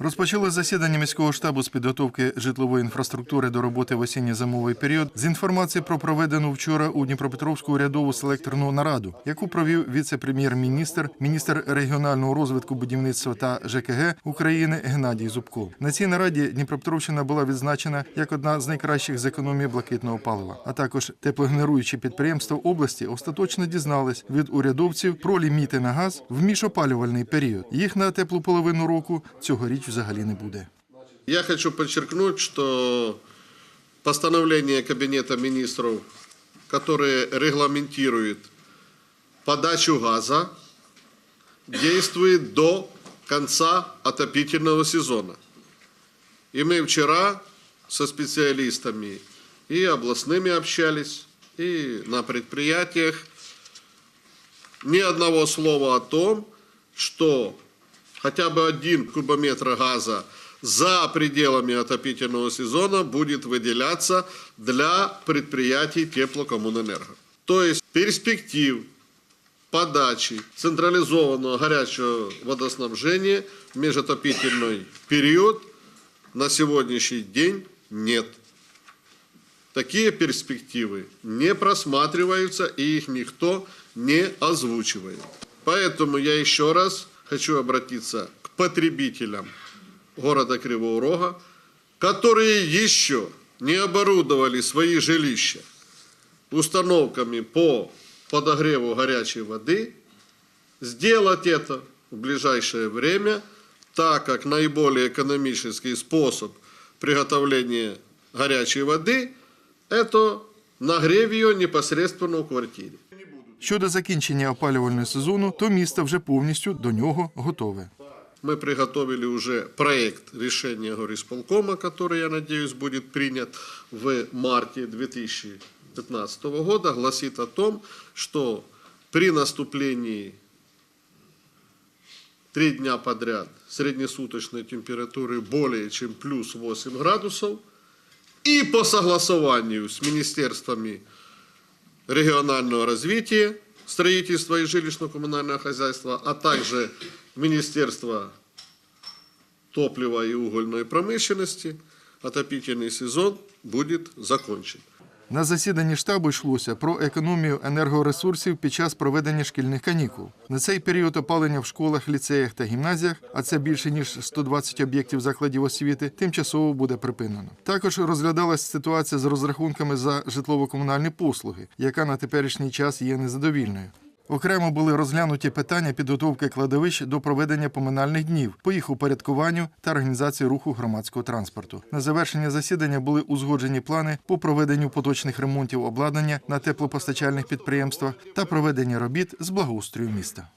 Розпочали засідання міського штабу з підготовки житлової інфраструктури до роботи в осінньо-зимовий період з інформації про проведену вчора у Дніпропетровську урядову селекторну нараду, яку провів віце-прем'єр-міністр, міністр регіонального розвитку будівництва та ЖКГ України Геннадій Зубков. На цій нараді Дніпропетровщина була відзначена як одна з найкращих з економії блакитного палива. А також теплогенеруючі підприємства області остаточно дізнались від урядовців про ліміти на газ в міжопалювальний період. Їх на теплу половину року цьогоріч взагалі не буде. Я хочу подчеркнуть, что постановление Кабинета министров, которое регламентирует подачу газа, действует до конца отопительного сезона. И мы вчера со специалистами и областными общались, и на предприятиях ни одного слова о том, что хотя бы один кубометр газа за пределами отопительного сезона будет выделяться для предприятий теплокоммунэнерго. То есть перспектив подачи централизованного горячего водоснабжения в межотопительный период на сегодняшний день нет. Такие перспективы не просматриваются и их никто не озвучивает. Поэтому я еще раз хочу обратиться к потребителям города Кривого Рога, которые еще не оборудовали свои жилища установками по подогреву горячей воды, сделать это в ближайшее время, так как наиболее экономический способ приготовления горячей воды – это нагрев ее непосредственно в квартире. Щодо закінчення опалювального сезону, то місто вже повністю до нього готове. Мы приготовили уже проект решения горисполкома, который, я надеюсь, будет принят в марте 2015 года, гласит о том, что при наступлении три дня подряд среднесуточной температуры более чем плюс 8 градусов и по согласованию с министерствами регионального развития, строительства и жилищно-коммунального хозяйства, а также Министерства топлива и угольной промышленности, отопительный сезон будет закончен. На засіданні штабу йшлося про економію енергоресурсів під час проведення шкільних канікул. На цей період опалення в школах, ліцеях та гімназіях, а це більше ніж 120 об'єктів закладів освіти, тимчасово буде припинено. Також розглядалась ситуація з розрахунками за житлово-комунальні послуги, яка на теперішній час є незадовільною. Окремо були розглянуті питання підготовки кладовищ до проведення поминальних днів, по їх упорядкуванню та організації руху громадського транспорту. На завершення засідання були узгоджені плани по проведенню поточних ремонтів обладнання на теплопостачальних підприємствах та проведення робіт з благоустрою міста.